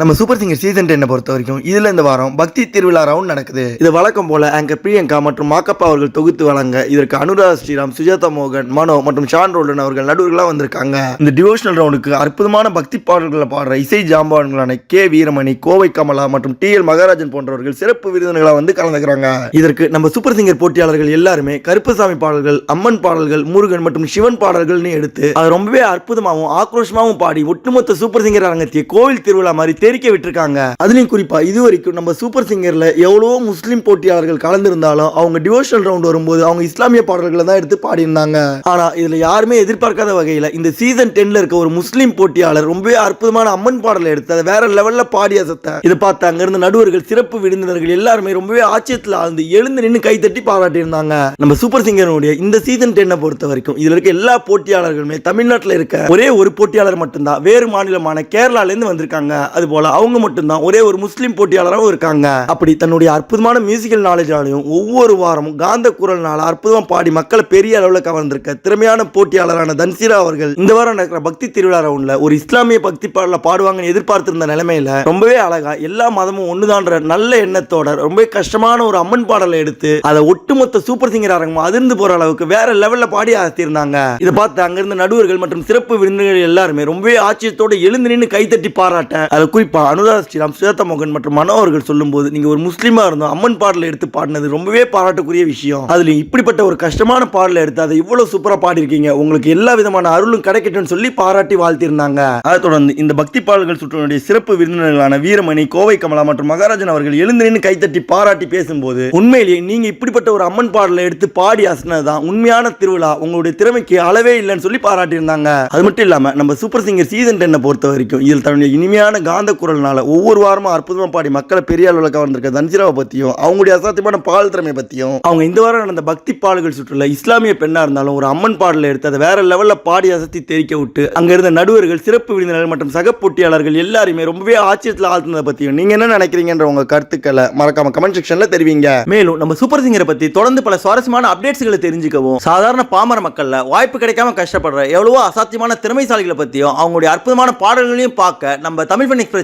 நம்ம super singer season டென்னை பொறுத்த வரைக்கும் இதுல இந்த வாரம் பக்தி திருவிழா ரவுண்ட் நடக்குது. இது வழக்கம் போல ஆங்கர் பிரியங்கா மற்றும் மாக்கப்பா அவர்கள் தொகுத்து வழங்க இதற்கு அனுராக் ஸ்ரீராம் சுஜாதா மோகன் மனோ மற்றும் ஷான் ரோலன் அவர்கள் நடுவர்களாக வந்திருக்காங்க. இந்த டிவோஷனல் ரவுண்டுக்கு அற்புதமான பக்தி பாடல்களை பாடுற இசை ஜாம்பான்களான கே வீரமணி கோவை கமலா மற்றும் டி எல் மகாராஜன் போன்றவர்கள் சிறப்பு விருந்தினர்களாக வந்து கலந்துக்கிறாங்க. இதற்கு நம்ம சூப்பர் சிங்கர் போட்டியாளர்கள் எல்லாருமே கருப்பசாமி பாடல்கள் அம்மன் பாடல்கள் முருகன் மற்றும் சிவன் பாடல்கள்னு எடுத்து அது ரொம்பவே அற்புதமாகவும் ஆக்ரோஷமாகவும் பாடி ஒட்டுமொத்த சூப்பர் சிங்கர் அரங்கத்திய கோவில் திருவிழா மாதிரி தெரிக்க விட்டுருக்காங்க. அதுலயும் குறிப்பா இது வரைக்கும் நம்ம சூப்பர் சிங்கர்ல எவ்வளவோ முஸ்லீம் போட்டியாளர்கள் கலந்திருந்தாலும் அவங்க டிவோஷனல் ரவுண்ட் வரும்போது அவங்க இஸ்லாமிய பாடல்களை தான் எடுத்து பாடியிருந்தாங்க. ஆனா இதுல யாருமே எதிர்பார்க்காத வகையில இந்த சீசன் டென்ல இருக்க ஒரு முஸ்லீம் போட்டியாளர் ரொம்பவே அற்புதமான அம்மன் பாடலை எடுத்து அதை வேற லெவல்ல பாடி அசத்த. இதை பார்த்து அங்க இருந்த நடுவர்கள் சிறப்பு விருந்தினர்கள் எல்லாருமே ரொம்பவே ஆச்சரியத்தில் ஆழ்ந்து எழுந்து நின்று கைத்தட்டி பாராட்டியிருந்தாங்க. நம்ம சூப்பர் சிங்கருடைய இந்த சீசன் டென்னை பொறுத்த வரைக்கும் இதுல இருக்க எல்லா போட்டியாளர்களுமே தமிழ்நாட்டில் இருக்க ஒரே ஒரு போட்டியாளர் மட்டும்தான் வேறு மாநிலமான கேரளால இருந்து வந்திருக்காங்க. அது போல அவங்க மட்டும்தான் ஒரே ஒரு முஸ்லீம் போட்டியாளராகவும் இருக்காங்க. அப்படி தன்னுடைய அற்புதமான மியூசிக்கல் நாலேஜாலையும் ஒவ்வொரு வாரமும் காந்த குரல்னால அற்புதமாக பாடி மக்களை பெரிய அளவில் கவர்ந்திருக்க திறமையான போட்டியாளரான தன்சீரா அவர்கள் இந்த வாரம் நடக்கிற பக்தி திருவிழா ரவுண்ட்ல ஒரு இஸ்லாமிய பக்தி பாடல பாடுவாங்கன்னு எதிர்பார்த்திருந்த நிலைமையில ரொம்பவே அழகா எல்லா மதமும் ஒண்ணுதான்ற நல்ல எண்ணத்தோட ரொம்ப கஷ்டமான ஒரு அம்மன் பாடலை எடுத்து அதை ஒட்டுமொத்த சூப்பர் சிங்கர் அரங்கம் அதிர்ந்து போற அளவுக்கு வேற லெவல்ல பாடி ஆத்திருந்தாங்க. இதை பார்த்து அங்கிருந்த நடுவர்கள் மற்றும் சிறப்பு விருந்தினர்கள் எல்லாருமே ரொம்பவே ஆச்சரியத்தோட எழுந்து நின்று கைத்தட்டி பாராட்ட அதை குறிப்பாக அனுராதா ஸ்ரீராம் சுஜாதா மோகன் மற்றும் மனோ அவர்கள் சொல்லும்போது நீங்க ஒரு முஸ்லீமா இருந்தோம் அம்மன் பாடலை எடுத்து பாடினது ரொம்பவே பாராட்டுக்குரிய விஷயம். அதில் இப்படிப்பட்ட ஒரு கஷ்டமான பாடலை எடுத்து அதை இவ்வளவு சூப்பரா பாடியிருக்கீங்க. உங்களுக்கு எல்லா விதமான அருளும் கிடைக்கட்டும்னு சொல்லி பாராட்டி வாழ்த்திருந்தாங்க அதை தொடர்ந்து இந்த பக்தி பாடல்கள் சுற்றுனுடைய சிறப்பு விருந்தினர்களான வீரமணி கோவை கமலா மற்றும் மகாராஜன் அவர்கள் எழுந்து நின்று கைத்தட்டி பாராட்டி பேசும்போது உண்மையிலேயே நீங்க இப்படிப்பட்ட ஒரு அம்மன் பாடலை எடுத்து பாடி அசனதுதான் உண்மையான திருவிழா. உங்களுடைய திறமைக்கு அளவே இல்லைன்னு சொல்லி பாராட்டியிருந்தாங்க. அது மட்டும் இல்லாம நம்ம சூப்பர் சிங்கர் சீசன் டென்னை பொறுத்த வரைக்கும் இதில் தன்னுடைய இனிமையான காந்த குரல்னால ஒவ்வொரு வாரமும் அற்புதமா பாடி மக்களை பெரிய அளவில் கவர்ந்திருக்க தன்சிராவை பத்தியும் அவங்களுடைய அசாத்தியமான பால் திறமை பத்தியும் அவங்க இந்த வாரம் நடந்த பக்தி பாடல்கள் சுற்றுல இஸ்லாமிய பெண்ணா இருந்தாலும் ஒரு அம்மன் பாடலை எடுத்து அதை வேற லெவல்ல பாடி அசத்தி தெரிக்க விட்டு அங்க இருந்த நடுவர்கள் சிறப்பு விருந்தினர்கள் மற்றும் சக போட்டியாளர்கள் எல்லாருமே ரொம்பவே ஆச்சரியத்தில் ஆழ்த்தினதை பத்தியும் நீங்க என்ன நினைக்கிறீங்கன்ற உங்க கருத்துக்களை மறக்காம கமெண்ட் செக்ஷன்ல தெரிவிங்க. மேலும் நம்ம சூப்பர் சிங்கரை பத்தி தொடர்ந்து பல சுவாரஸ்யமான அப்டேட்ஸ்களை தெரிஞ்சுக்கவும் சாதாரண பாமர மக்கள்ல வாய்ப்பு கிடைக்காம கஷ்டப்படுற எவ்வளவோ அசாத்தியமான திறமைசாலிகளை பத்தியும் அவங்களுடைய அற்புதமான பாடல்களையும் பார்க்க நம்ம தமிழ் எக்ஸ்பிரஸ்